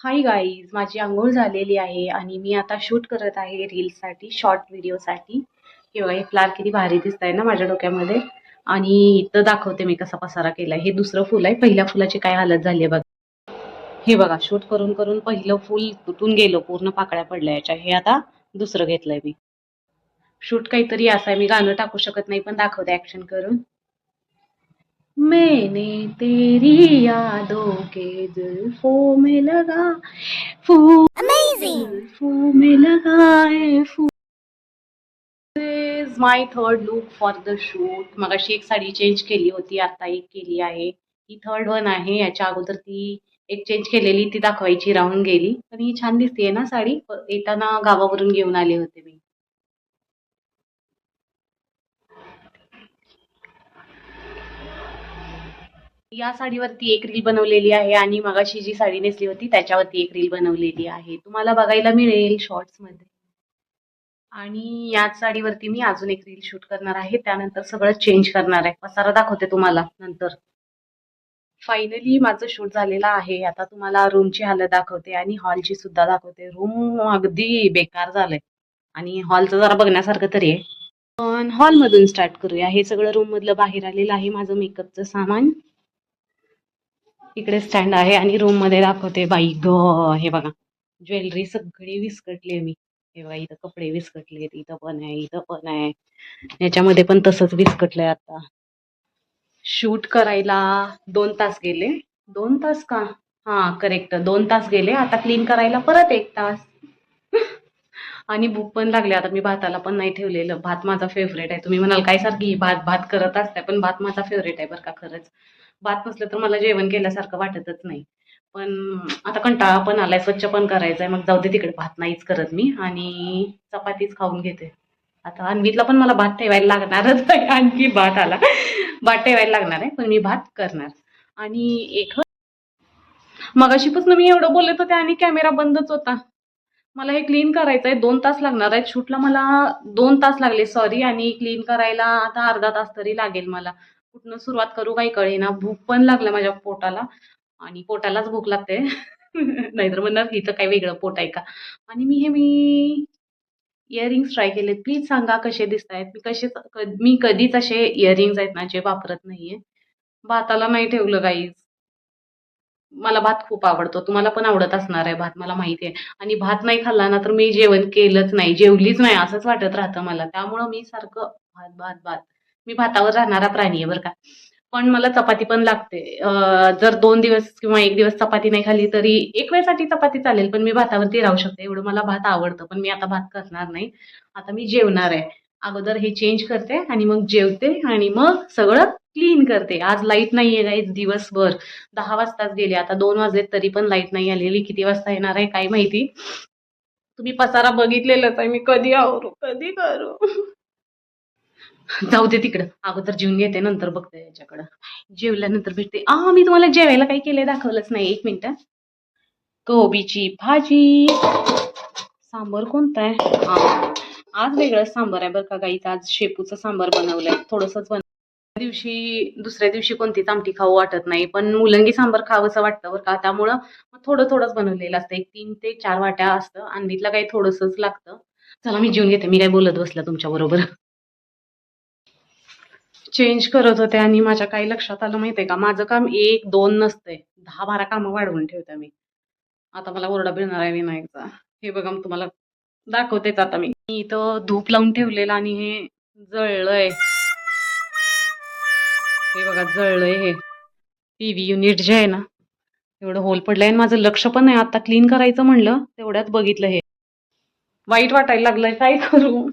Hi guys माझी आंघोळ झालेली आहे आणि मी आता शूट करत आहे रील्ससाठी शॉर्ट व्हिडिओसाठी हे बघा हे फ्लार किती भारी दिसत आहे ना माझ्या डोक्यामध्ये. आणि इथं दाखवते मी कसा पसारा केला हे दुसरं फुल आहे. पहिल्या फुलाची काय हालत झाली आहे बघा. हे बघा शूट करून करून पहिलं फुल तुटून गेलो. पूर्ण पाकळ्या पडल्या याच्या. हे आता दुसरं घेतलंय मी. शूट काहीतरी असं आहे. मी गाणं टाकू शकत नाही पण दाखवते ऍक्शन करून. मैंने तेरी यादों के जुल्फों में लगा फूल जुल्फों में लगाए फूल। Is my third look for the shoot मगाशी एक साडी चेंज केली होती आता एक केली आहे. ही थर्ड वन आहे. याच्या अगोदर ती एक चेंज केलेली ती दाखवायची राहून गेली. पण ही छान दिसतेय ना साडी? येताना गावावरून घेऊन आले होते मी. या साडीवरती एक रील बनवलेली आहे आणि मगाशी जी साडी नेसली होती त्याच्यावरती एक रील बनवलेली आहे. तुम्हाला बघायला मिळेल शॉर्ट्समध्ये आणि याच साडीवरती मी अजून एक रील शूट करणार आहे. त्यानंतर सगळं चेंज करणार आहे. पसारा दाखवते तुम्हाला नंतर. फायनली माझं शूट झालेलं आहे. आता तुम्हाला रूमची हालत दाखवते आणि हॉलची सुद्धा दाखवते. रूम अगदी बेकार झालंय. आणि हॉलचं जरा बघण्यासारखं तरी आहे. पण हॉलमधून स्टार्ट करूया. हे सगळं रूम मधलं बाहेर आलेलं आहे माझं मेकअपचं सामान. इकडे स्टँड आहे आणि रूममध्ये दाखवते बाई. ग हे बघा. ज्वेलरी सगळी विस्कटली मी. हे बघा इथं कपडे विस्कटले इथं पण आहे इथं पण आहे. याच्यामध्ये पण तसंच विस्कटलंय आता. शूट करायला दोन तास गेले. दोन तास का? हा करेक्ट दोन तास गेले. आता क्लीन करायला परत एक तास. आणि भूक पण लागली. आता मी भाताला पण नाही ठेवलेलं. भात माझा फेवरेट आहे. तुम्ही म्हणाल काय सारखी भात भात करत असते. पण भात माझा फेवरेट आहे बरं का खरंच. भात नसलं तर मला जेवण केल्यासारखं वाटतच नाही. पण आता कंटाळा पण आलाय स्वच्छ पण करायचंय. मग जाऊ दे तिकडे. भात नाहीच करत मी. आणि चपातीच खाऊन घेते. आता अन्वीतला पण मला भात ठेवायला लागणारच आहे. आणखी भात आला. भात ठेवायला लागणार आहे पण मी भात करणार. आणि एक मगाशीपासून मी एवढं बोलत होते आणि कॅमेरा बंदच होता. मला हे क्लीन करायचं आहे दोन तास लागणार आहेत. शूटला मला दोन तास लागले. सॉरी आणि क्लीन करायला आता अर्धा तास तरी लागेल मला. कुठनं सुरुवात करू काही कळेना. भूक पण लागलं माझ्या पोटाला. आणि पोटालाच भूक लागते. नाहीतर म्हणणार हिचं काही वेगळं पोट आहे का? आणि मी हे मी इयरिंग्स ट्राय केलेत. प्लीज सांगा कसे दिसत आहेत मी कसे क- मी कधीच असे इयरिंग्स आहेत ना जे वापरत नाहीये. भाताला नाही ठेवलं गाईज मला भात खूप आवडतो. तुम्हाला पण आवडत असणार आहे भात मला माहिती आहे. आणि भात नाही खाल्ला ना तर मी जेवण केलंच नाही जेवलीच नाही असंच वाटत राहतं मला. त्यामुळं मी सारखं भात भात भात. मी भातावर राहणारा प्राणी आहे बरं का. पण मला चपाती पण लागते. जर दोन दिवस किंवा एक दिवस चपाती नाही खाल्ली तरी एक वेळसाठी चपाती चालेल पण मी भातावरती राहू शकते. एवढं मला भात आवडतं पण मी आता भात करणार नाही. आता मी जेवणार आहे. अगोदर हे चेंज करते आणि मग जेवते आणि मग सगळं क्लीन करते. आज लाइट नाहीये गाईज दिवसभर. दहा वाजताच गेले. आता दोन वाजलेत तरी पण लाइट नाही आलेली. किती वाजता येणार आहे काय माहिती. तुम्ही पसारा बघितलेलाच आहे. मी कधी आवरू कधी करू? जाऊ दे तिकडं. अगोदर जेवून घेते नंतर बघते याच्याकडं. जेवल्यानंतर भेटते. आ मी तुम्हाला जेवायला काही केलंय दाखवलंच नाही. एक मिनिट. कोबीची भाजी. सांबर कोणता आहे? आज वेगळं सांबर आहे बरं का गाईच. आज शेपूचं सांबर बनवलंय. थोडंसंच बन दिवशी दुसऱ्या दिवशी कोणतीच आमटी खाऊ वाटत नाही. पण मुलंगी सांबर खावंसं वाटतं बरं का. त्यामुळं मग थोडं थोडंच बनवलेलं असतं. एक तीन ते चार वाट्या असतं. अंडीतला काही थोडंसंच लागतं. चला मी जेवून घेते. मी काय बोलत बसलं तुमच्या बरोबर. चेंज करत होते आणि माझ्या काही लक्षात आलं माहितीये का? माझं काम एक दोन नसतंय. दहा बारा कामं वाढवून ठेवते मी. आता मला ओरडा मिळणार आहे विनायकचा. हे बघा तुम्हाला दाखवतेच आता मी इथं धूप लावून ठेवलेलं आणि हे जळलंय. हे बघा जळलंय हे. टीव्ही युनिट जे आहे ना एवढं होल पडलंय. आणि माझं लक्ष पण नाही. आता क्लीन करायचं म्हणलं तेवढ्यात बघितलं हे. वाईट वाटायला लागलंय काय करू?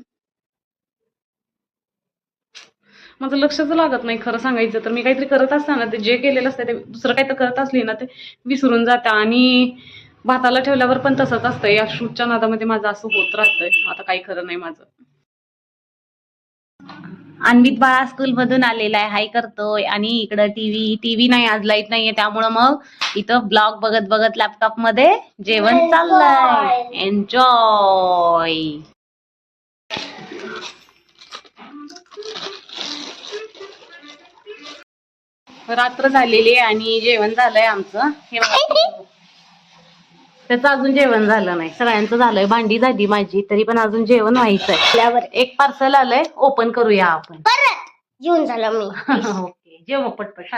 माझं लक्षच लागत नाही खरं सांगायचं तर. मी काहीतरी करत असताना ते जे केलेलं असतं ते दुसरं काहीतरी करत असली ना ते विसरून जातं. आणि भाताला ठेवल्यावर पण तसंच असतं. या शूटच्या नादामध्ये माझं असं होत राहतंय. आता काही खरं नाही माझं. अन्वित बाळा स्कूल मधून आलेला आहे. हाय करतोय. आणि इकडं टीव्ही टीव्ही नाही आज लाइट नाहीये. त्यामुळं मग इथं ब्लॉग बघत बघत लॅपटॉपमध्ये जेवण चाललंय. एन्जॉय रात्र झालेली आहे आणि जेवण झालंय आमचं. हे. त्याचं अजून जेवण झालं नाही. सगळ्यांचं झालंय. भांडी झाली माझी तरी पण अजून जेवण व्हायचंय. त्यावर एक पार्सल आलंय ओपन करूया आपण. परत! जेवून झालं मी. ओके जेव पटपट.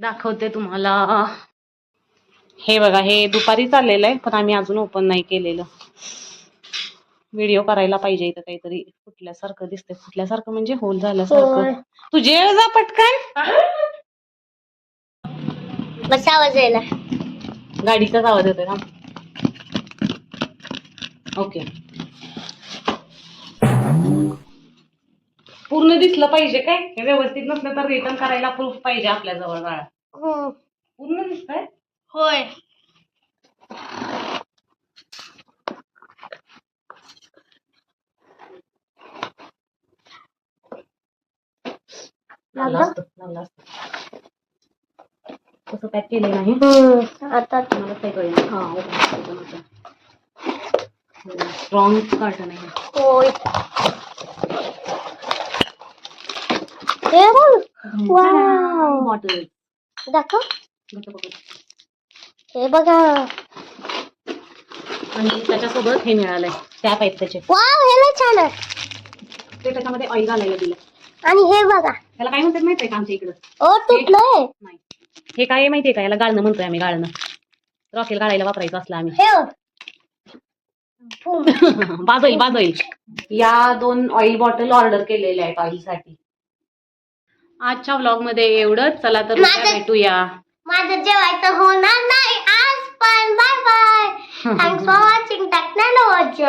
दाखवते तुम्हाला. हे बघा हे दुपारी चाललेलं आहे पण आम्ही अजून ओपन नाही केलेलं. व्हिडिओ करायला पाहिजे इथं काहीतरी. फुटल्यासारखं दिसतंय. फुटल्यासारखं म्हणजे होल. झाल्यासारखं. तू जेव जा पटकन. बस आवाज यायला. गाडीचाच आवाज येतोय ना? ओके पूर्ण दिसलं पाहिजे काय? हे व्यवस्थित नसलं तर रिटर्न करायला प्रूफ पाहिजे आपल्या जवळ बाळा. हम्म. पूर्ण दिसतंय? होय लागलं असतं, लागलं असतं. पॅक केलं नाही. हम्म. आता काही कळलं हा स्ट्रॉंग कार्टन आहे होय. हे बघ वाव. बॉटल दाखव. हे बघा. आणि त्याच्यासोबत हे मिळालंय. टॅप आहेत त्याचे. वाव हे लय छान आहे. ते त्याच्यामध्ये ऑइल घालायला दिलं. आणि हे बघा. त्याला काय म्हणतात माहितीये का आमच्या इकडं? ओ तुटलंय. नाही. हे काय आहे माहितीये का? याला गाळणं म्हणतोय आम्ही गाळणं. रॉकेल गाळायला वापरायचं असलं आम्ही. हे. बाजोईल बाजोईल. या दोन ऑइल बॉटल ऑर्डर केलेल्या आहेत ऑइलसाठी आजच्या व्लॉगमध्ये एवढंच. चला तर उद्या माझं- भेटूया. माझं जेवायचं होणार नाही आज पण bye bye thanks for watching technology